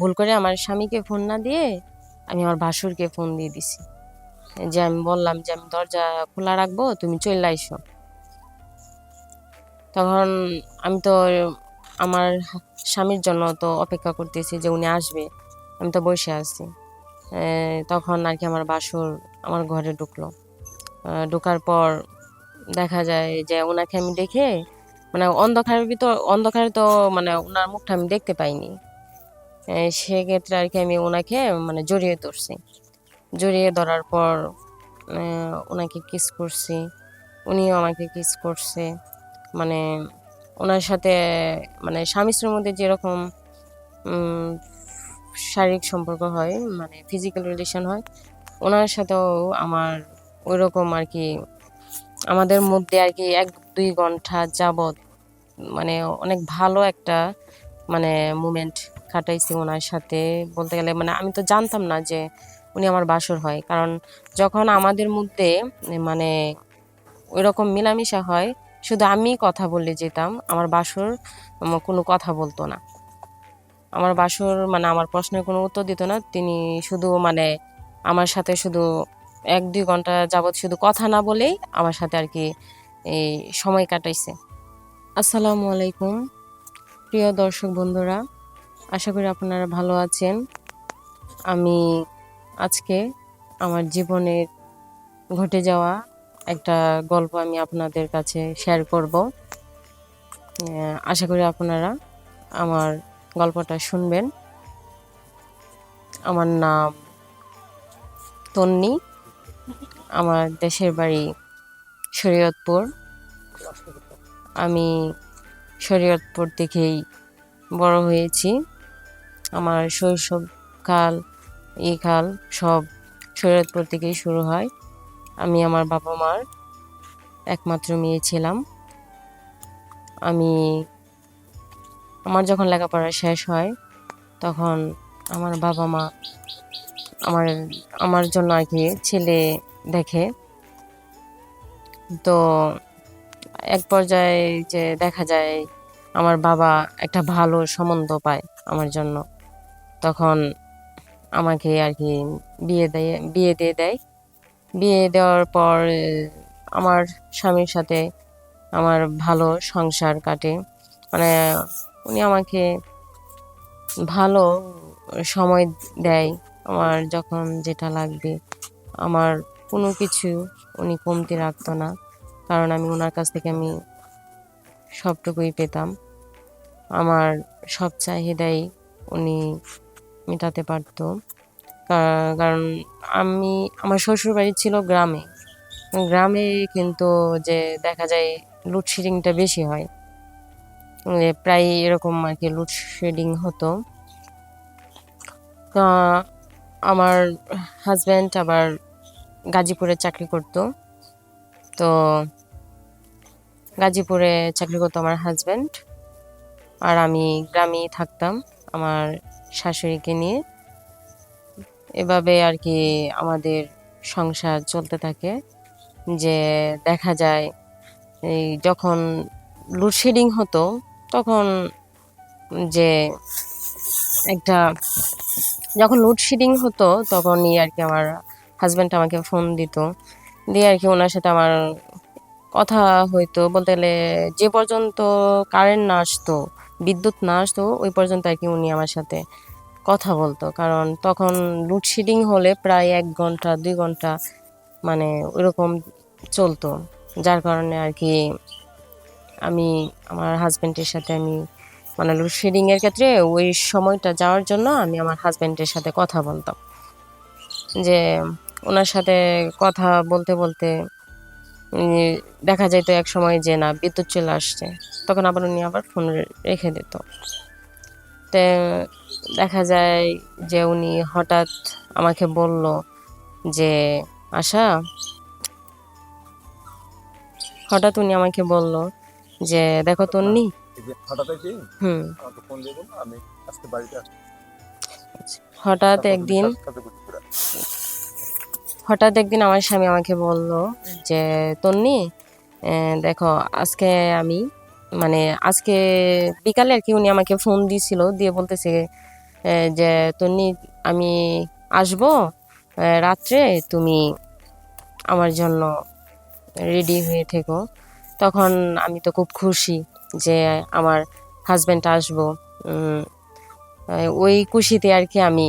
ভুল করে আমার স্বামীকে ফোন না দিয়ে আমি আমার ভাসুরকে ফোন দিয়ে দিছি। যে আমি বললাম যে আমি দরজা খোলা রাখব, তুমি চলে আইসো। তখন আমি তো আমার স্বামীর জন্য তো অপেক্ষা করতেছি যে উনি আসবে, আমি তো বসে আছি। তখন আর কি আমার বাসুর আমার ঘরে ঢুকলো। ঢোকার পর দেখা যায় যে ওনাকে আমি দেখে মানে অন্ধকারের ভিতর, অন্ধকারে তো মানে ওনার মুখটা আমি দেখতে পাইনি। সেক্ষেত্রে আর কি আমি ওনাকে মানে জড়িয়ে ধরছি। জড়িয়ে ধরার পর ওনাকে কিস করছি। উনিও আমাকে কিস করছে। মানে ওনার সাথে মানে স্বামী স্ত্রীর মধ্যে যেরকম শারীরিক সম্পর্ক হয় মানে ফিজিক্যাল রিলেশন হয়, ওনার সাথেও আমার ওই রকম আর কি আমাদের মধ্যে আর কি এক দুই ঘণ্টা যাবত মানে অনেক ভালো একটা মানে মুমেন্ট কাটাইছি ওনার সাথে। বলতে গেলে মানে আমি তো জানতাম না যে উনি আমার বাসর হয়। কারণ যখন আমাদের মধ্যে মানে ওই রকম মিলামিশা হয়, শুধু আমি কথা বলে যেতাম, আমার বাসর কোনো কথা বলতো না। আমার বাসর মানে আমার প্রশ্নের কোনো উত্তর দিত না। তিনি শুধু মানে আমার সাথে শুধু এক, দুই ঘণ্টা যাবৎ শুধু কথা না বলেই আমার সাথে আর কি এই সময় কাটাইছে। আসসালামু আলাইকুম। প্রিয় দর্শক বন্ধুরা আশা করি আপনারা ভালো আছেন। আমি আজকে আমার জীবনের ঘটে যাওয়া একটা গল্প আমি আপনাদের কাছে শেয়ার করব। আশা করি আপনারা আমার গল্পটা শুনবেন। আমার নাম তন্নি। আমার দেশের বাড়ি শরীয়তপুর। আমি শরীয়তপুর থেকেই বড় হয়েছি। আমার শৈশবকাল এই কাল সব শরীয়তপুর থেকেই শুরু হয়। আমি আমার বাবা মার একমাত্র মেয়ে ছিলাম। আমি, আমার যখন লেখাপড়া শেষ হয়, তখন আমার বাবা মা আমার আমার জন্য আর কি ছেলে দেখে। তো এক পর্যায়ে যে দেখা যায়, আমার বাবা একটা ভালো সম্বন্ধ পায় আমার জন্য। তখন আমাকে আর কি বিয়ে দেয়, বিয়ে দিয়ে দেয়। বিয়ে দেওয়ার পর আমার স্বামীর সাথে আমার ভালো সংসার কাটে। মানে উনি আমাকে ভালো সময় দেয়। আমার যখন যেটা লাগবে, আমার কোনো কিছু উনি কমতি রাখতো না। কারণ আমি ওনার কাছ থেকে আমি সবটুকুই পেতাম। আমার সব চাহিদাই উনি মেটাতে পারতো। কারণ আমি, আমার শ্বশুর বাড়ি ছিল গ্রামে। গ্রামে কিন্তু যে দেখা যায় লোডশেডিংটা বেশি হয়। প্রায় এরকম আর কি লোডশেডিং হতো। আমার হাজব্যান্ড আবার গাজীপুরে চাকরি করতো। তো গাজীপুরে চাকরি করতো আমার হাজব্যান্ড আর আমি গ্রামেই থাকতাম। আমার শাশুড়িকে নিয়ে। এভাবে আর কি আমাদের সংসার চলতে থাকে। যে দেখা যায়, এই যখন লোডশেডিং হতো, তখন যে একটা, যখন লোডশেডিং হতো, তখনই আর কি আমার হাজব্যান্ড আমাকে ফোন দিত। দিয়ে আর কি ওনার সাথে আমার কথা হইতো। বলতে গেলে যে পর্যন্ত কারেন্ট না আসতো, বিদ্যুৎ না আসতো, ওই পর্যন্ত আর কি উনি আমার সাথে কথা বলতো। কারণ তখন লোডশেডিং হলে প্রায় এক ঘণ্টা, দুই ঘণ্টা মানে ওইরকম চলতো। যার কারণে আর কি আমি, আমার হাজব্যান্ডের সাথে আমি মানে লোডশেডিংয়ের ক্ষেত্রে ওই সময়টা যাওয়ার জন্য আমি আমার হাজব্যান্ডের সাথে কথা বলতাম। যে ওনার সাথে কথা বলতে বলতে দেখা যেত এক সময় যে না বিদ্যুৎ চলে আসছে। তখন আবার উনি আবার ফোন রেখে দিত। তো দেখা যায় যে উনি হঠাৎ আমাকে বলল যে, আশা, হঠাৎ উনি আমাকে বলল যে, দেখো এই যে হঠাৎ একদিন। হঠাৎ একদিন আমার স্বামী আমাকে বলল যে, তন্নি দেখো, আজকে আমি মানে আজকে বিকালে আর কি উনি আমাকে ফোন দিয়েছিল দিয়ে বলতেছে যে তন্নি আমি আসব রাত্রে তুমি আমার জন্য রেডি হয়ে থেকো। তখন আমি তো খুব খুশি যে আমার হাজব্যান্ড আসব। ওই খুশিতে আর কি আমি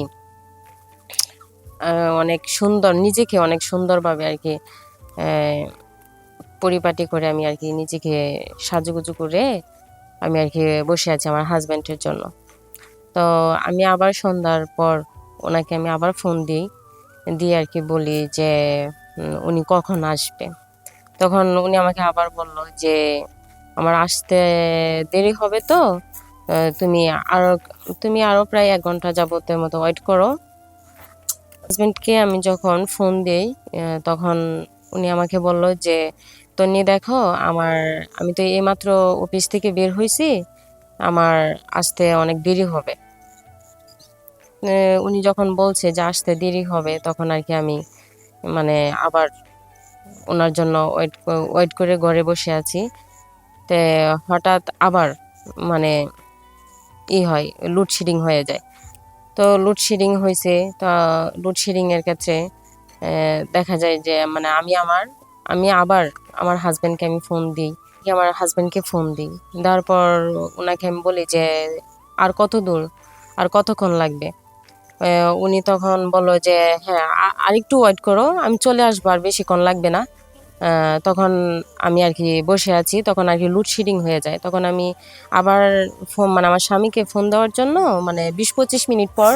অনেক সুন্দর, নিজেকে অনেক সুন্দরভাবে আর কি পরিপাটি করে আমি আর কি নিজেকে সাজুগুজু করে আমি আর কি বসে আছি আমার হাজব্যান্ডের জন্য। তো আমি আবার সন্ধ্যার পর ওনাকে আমি আবার ফোন দিই, দিয়ে আর কি বলি যে উনি কখন আসবে। তখন উনি আমাকে আবার বলল যে, আমার আসতে দেরি হবে তো তুমি আরও তুমি আরও প্রায় এক ঘণ্টা যাবতের মতো ওয়েট করো। হাজবেন্ডকে আমি যখন ফোন দিই তখন উনি আমাকে বলল যে, তন্নি দেখো, আমার, আমি তো এইমাত্র অফিস থেকে বের হয়েছি আমার আসতে অনেক দেরি হবে। উনি যখন বলছে যে আসতে দেরি হবে, তখন আর কি আমি মানে আবার ওনার জন্য ওয়েট ওয়েট করে ঘরে বসে আছি। তে হঠাৎ আবার মানে ই হয় লোডশেডিং হয়ে যায়। তো লোডশেডিং হয়েছে তা লোডশেডিংয়ের ক্ষেত্রে দেখা যায় যে মানে আমি আমার, আমি আবার আমার হাজব্যান্ডকে আমি ফোন দিই। আমার হাজব্যান্ডকে ফোন দিই। তারপর ওনাকে আমি বলি যে, আর কত দূর? আর কতক্ষণ লাগবে? উনি তখন বলল যে হ্যাঁ আরেকটু ওয়েট করো, আমি চলে আসব আর বেশিক্ষণ লাগবে না। তখন আমি আর কি বসে আছি, তখন আর কি লোডশেডিং হয়ে যায়। তখন আমি আবার ফোন মানে আমার স্বামীকে ফোন দেওয়ার জন্য মানে বিশ পঁচিশ মিনিট পর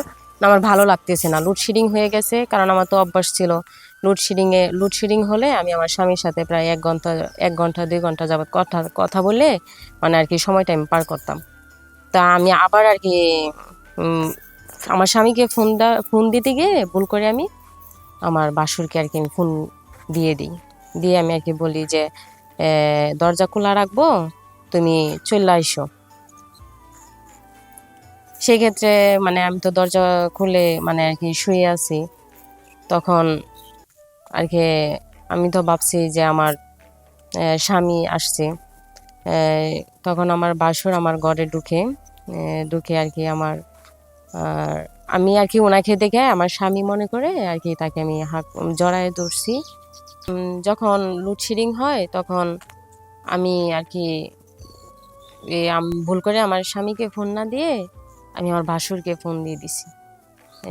আমার ভালো লাগতেছে না। লোডশেডিং হয়ে গেছে, কারণ আমার তো অভ্যাস ছিল। লোডশেডিংয়ে লোডশেডিং হলে আমি আমার স্বামীর সাথে প্রায় এক ঘণ্টা এক ঘণ্টা, দুই ঘণ্টা যাবত কথা কথা বলে মানে আর কি সময়টা আমি পার করতাম। তা আমি আবার আর কি আমার স্বামীকে ফোন দা ফোন দিতে গিয়ে ভুল করে আমি আমার বাসুরকে আর কি ফোন দিয়ে দিই। দিয়ে আমি আর কি বলি যে দরজা খোলা রাখব, তুমি চলে আইসো। সেক্ষেত্রে মানে আমি তো দরজা খুলে মানে আর কি শুয়ে আছি। তখন আর কি আমি তো ভাবছি যে আমার স্বামী আসছে। তখন আমার বাসুর আমার ঘরে ঢুকে ঢুকে আর কি আমার আর আমি আর কি ওনাকে দেখে আমার স্বামী মনে করে আর কি তাকে আমি হাত জড়ায় ধরছি। যখন লোডশেডিং হয়, তখন আমি আর কি ভুল করে আমার স্বামীকে ফোন না দিয়ে আমি আমার ভাসুরকে ফোন দিয়ে দিছি।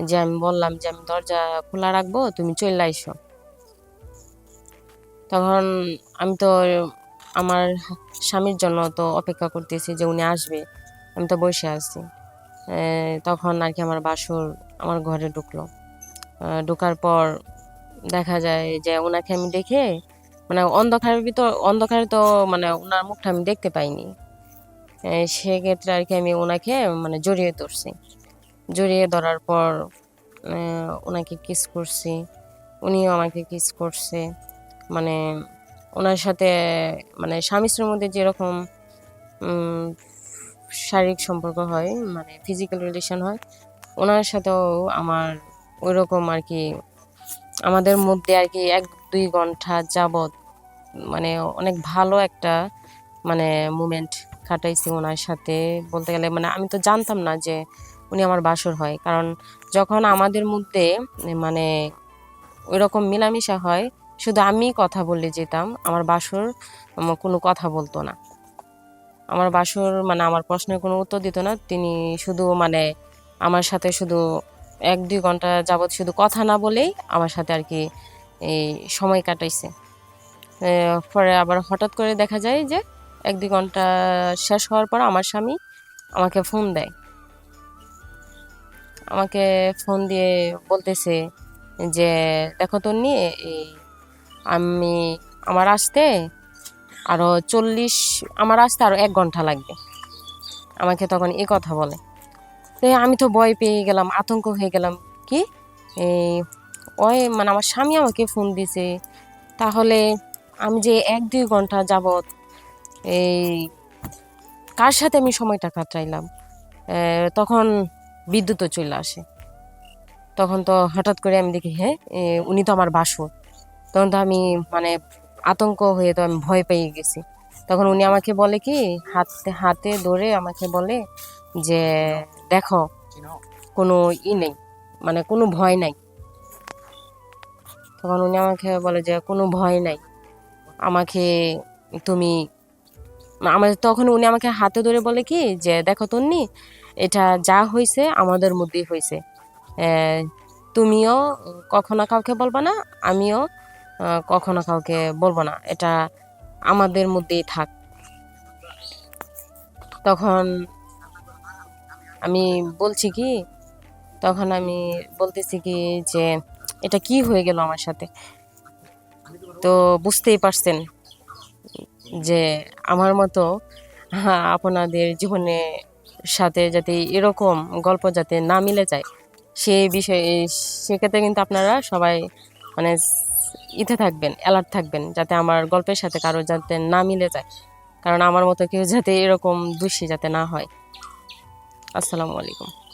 যে আমি বললাম যে আমি দরজা খোলা রাখব, তুমি চলে আইসো। তখন আমি তো আমার স্বামীর জন্য তো অপেক্ষা করতেছি যে উনি আসবে। আমি তো বসে আছি। তখন আর কি আমার বাসুর আমার ঘরে ঢুকলো। ঢোকার পর দেখা যায় যে ওনাকে আমি দেখে মানে অন্ধকারের ভিতর, অন্ধকারে তো মানে ওনার মুখটা আমি দেখতে পাইনি। সেক্ষেত্রে আর কি আমি ওনাকে মানে জড়িয়ে ধরছি। জড়িয়ে ধরার পর ওনাকে কিস করছি। উনিও আমাকে কিস করছে। মানে ওনার সাথে মানে স্বামী স্ত্রীর মধ্যে যেরকম শারীরিক সম্পর্ক হয় মানে ফিজিক্যাল রিলেশন হয়। ওনার সাথেও আমার ওই রকম আর কি, আমাদের মধ্যে আর কি এক দুই ঘণ্টা যাবৎ মানে অনেক ভালো একটা মানে মুমেন্ট কাটাইছি ওনার সাথে। বলতে গেলে মানে আমি তো জানতাম না যে উনি আমার বাসর হয়। কারণ যখন আমাদের মধ্যে মানে ওই রকম মিলামিশা হয়, শুধু আমি কথা বলে যেতাম, আমার বাসর কোনো কথা বলতো না। আমার বাসর মানে আমার প্রশ্নের কোনো উত্তর দিত না। তিনি শুধু মানে আমার সাথে শুধু এক, দুই ঘণ্টা যাবৎ শুধু কথা না বলেই আমার সাথে আর কি এই সময় কাটাইছে। পরে আবার হঠাৎ করে দেখা যায় যে এক, দুই ঘণ্টা শেষ হওয়ার পর আমার স্বামী আমাকে ফোন দেয়। আমাকে ফোন দিয়ে বলতেছে যে, দেখো তো নিয়ে এই আমি আমার আসতে আরও চল্লিশ, আমার আসতে আরও এক ঘণ্টা লাগবে। আমাকে তখন এ কথা বলে। তো আমি তো ভয় পেয়ে গেলাম, আতঙ্ক হয়ে গেলাম। কি? এই, ওই মানে আমার স্বামী আমাকে ফোন দিছে, তাহলে আমি যে এক দুই ঘণ্টা যাবত এই কার সাথে আমি সময়টা কাটাইলাম? তখন বিদ্যুৎও চলে আসে। তখন তো হঠাৎ করে আমি দেখি হ্যাঁ উনি তো আমার বাসর। তখন তো আমি মানে আতঙ্ক হয়ে তো আমি ভয় পেয়ে গেছি। তখন উনি আমাকে বলে কি, হাতে হাতে ধরে আমাকে বলে যে, দেখো, কোনো ই নেই মানে কোনো ভয় নাই। তখন উনি আমাকে বলে যে, কোনো ভয় নাই। আমাকে তুমি আমার তখন উনি আমাকে হাতে ধরে বলে কি, যে, দেখো তন্নি, এটা যা হয়েছে আমাদের মধ্যেই হয়েছে তুমিও কখনো কাউকে বলবা না, আমিও কখনো কাউকে বলব না। এটা আমাদের মধ্যেই থাক। তখন আমি বলছি কি, তখন আমি বলতেছি কি যে, এটা কি হয়ে গেল আমার সাথে? তো বুঝতেই পারছেন যে আমার মতো আপনাদের জীবনে সাথে যাতে এরকম গল্প যাতে না মিলে যায় সেই বিষয়ে, সেক্ষেত্রে কিন্তু আপনারা সবাই মানে ইতে থাকবেন অ্যালার্ট থাকবেন, যাতে আমার গল্পের সাথে কারও যাতে না মিলে যায়। কারণ আমার মতো কেউ যাতে এরকম দুষি যাতে না হয়। আসসালামু আলাইকুম।